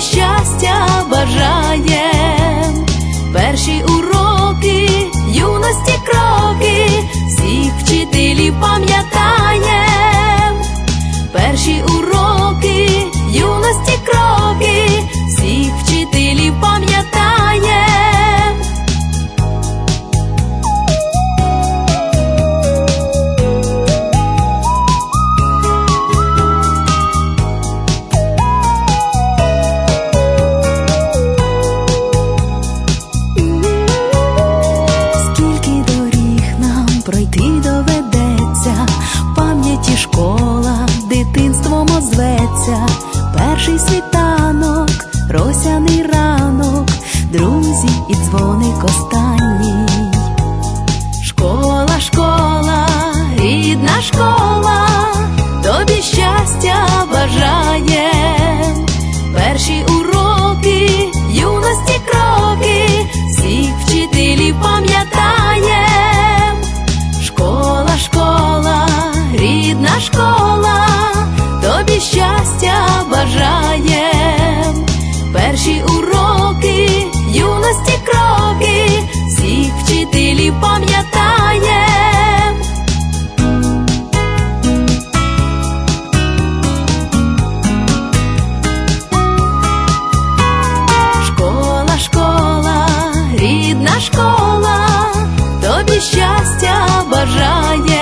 щастя бажаєм. Перші уроки, дитинством озветься, перший світанок, росяний ранок, друзі і дзвоник останній. Школа, школа, рідна школа, тобі щастя бажаєм. Тобі щастя бажаєм. Перші уроки, юності кроки, всіх вчителів пам'ятаєм. Школа, школа, рідна школа, тобі щастя бажаєм.